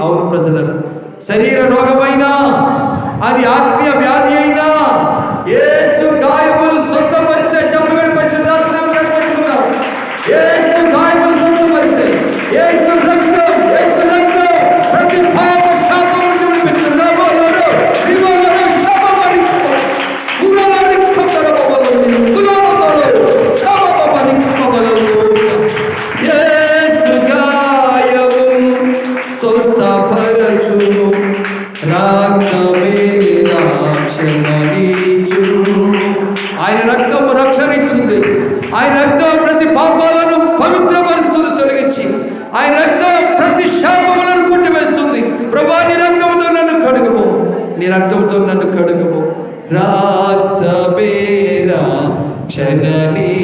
అవును ప్రజలను శరీర రోగమైనా అది ఆత్మీయ వ్యాధి అయినా యేసు గాయములు స్వస్థపరిస్తే చెప్పబడి పరిశుద్ధాత్మ కనబడుతున్నారు గాయములు స్వస్థపరిస్తే యేసు ఆయన రక్తం రక్షణ ఇచ్చింది ఆయన రక్తం ప్రతి పాపాలను పవిత్రపరుస్తుంది తొలగించి. ఆయన రక్తం ప్రతి శాపములను కొట్టివేస్తుంది. ప్రభా నీ రక్తంతో నన్ను కడుగుము. నీ రక్తంతో నన్ను కడుగుము. రక్తమే రక్షణని